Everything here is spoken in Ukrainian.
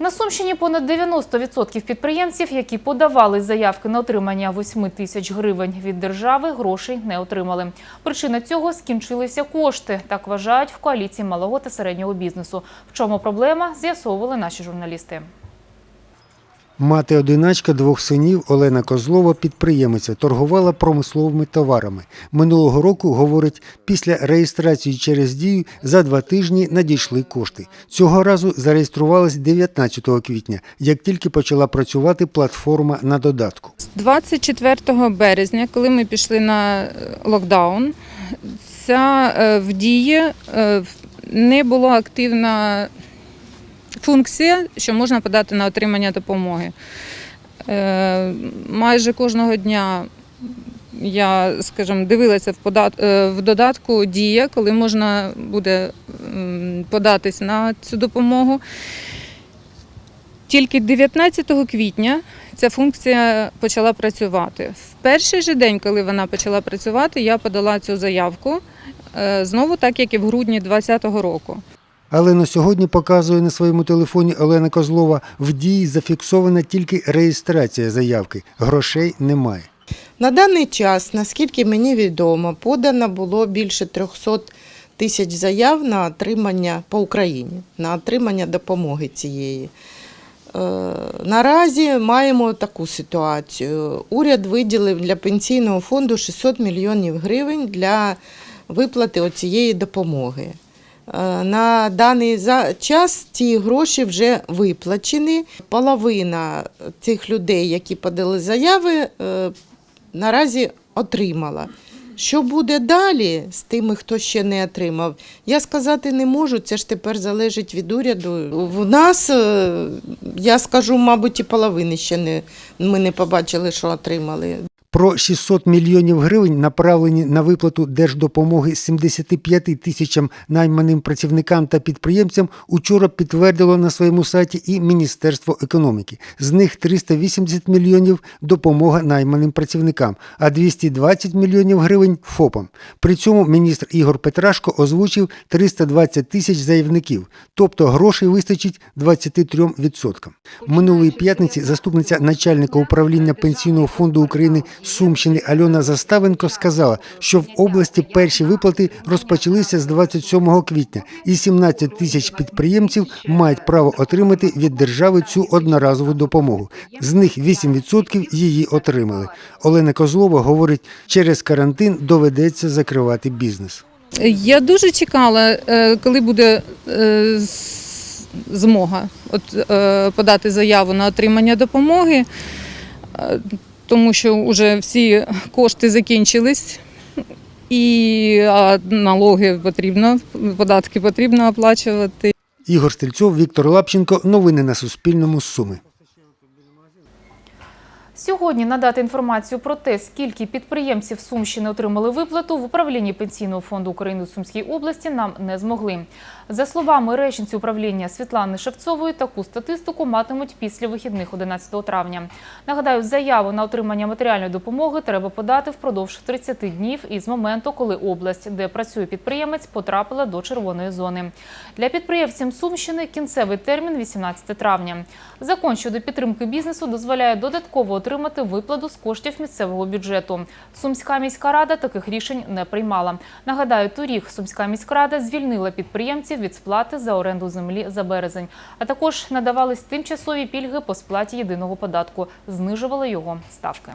На Сумщині понад 90% підприємців, які подавали заявки на отримання 8 тисяч гривень від держави, грошей не отримали. Причина цього – скінчилися кошти. Так вважають в коаліції малого та середнього бізнесу. В чому проблема – з'ясовували наші журналісти. Мати-одиначка двох синів Олена Козлова, підприємиця, торгувала промисловими товарами. Минулого року, говорить, після реєстрації через дію за два тижні надійшли кошти. Цього разу зареєструвалась 19 квітня, як тільки почала працювати платформа на додатку. 24 березня, коли ми пішли на е, локдаун, ця е, в дії е, не була активна функція, що можна подати на отримання допомоги. Е, Майже кожного дня я, скажімо, дивилася в, е, додатку Дія, коли можна буде податись на цю допомогу. Тільки 19 квітня ця функція почала працювати. В перший же день, коли вона почала працювати, я подала цю заявку е, знову так, як і в грудні 2020 року. Але на сьогодні показує на своєму телефоні Олена Козлова, в дії зафіксована тільки реєстрація заявки. Грошей немає. На даний час, наскільки мені відомо, подано було більше 300 тисяч заяв на отримання по Україні, на отримання допомоги цієї. Е, Наразі маємо таку ситуацію. Уряд виділив для пенсійного фонду 600 мільйонів гривень для виплати цієї допомоги. Е, На даний час ці гроші вже виплачені. Половина цих людей, які подали заяви, е, наразі отримала. Що буде далі з тими, хто ще не отримав, я сказати не можу. Це ж тепер залежить від уряду. В нас, е, я скажу, мабуть, і половини ще не ми не побачили, що отримали. Про 600 мільйонів гривень, направлені на виплату держдопомоги 75 тисячам найманим працівникам та підприємцям, учора підтвердило на своєму сайті і Міністерство економіки. З них 380 мільйонів – допомога найманим працівникам, а 220 мільйонів гривень – ФОПам. При цьому міністр Ігор Петрашко озвучив 320 тисяч заявників, тобто грошей вистачить 23%. Минулої п'ятниці заступниця начальника управління Пенсійного фонду України Сумщини Альона Заставенко сказала, що в області перші виплати розпочалися з 27 квітня, і 17 тисяч підприємців мають право отримати від держави цю одноразову допомогу. З них 8% її отримали. Олена Козлова говорить, через карантин доведеться закривати бізнес. Я дуже чекала, е, коли буде е, змога от, е, подати заяву на отримання допомоги, тому що вже всі кошти закінчились. І налоги потрібно, податки потрібно оплачувати. Ігор Стрільцов, Віктор Лапченко. Новини на Суспільному. Суми. Сьогодні надати інформацію про те, скільки підприємців Сумщини отримали виплату в управлінні Пенсійного фонду України у Сумській області нам не змогли. За словами речниці управління Світлани Шевцової, таку статистику матимуть після вихідних 11 травня. Нагадаю, заяву на отримання матеріальної допомоги треба подати впродовж 30 днів із моменту, коли область, де працює підприємець, потрапила до червоної зони. Для підприємців Сумщини кінцевий термін 18 травня. Закон щодо підтримки бізнесу дозволяє додатково отримати виплату з коштів місцевого бюджету. Сумська міська рада таких рішень не приймала. Нагадаю, торік Сумська міська рада звільнила підприємців від сплати за оренду землі за березень, а також надавались тимчасові пільги по сплаті єдиного податку, знижували його ставки.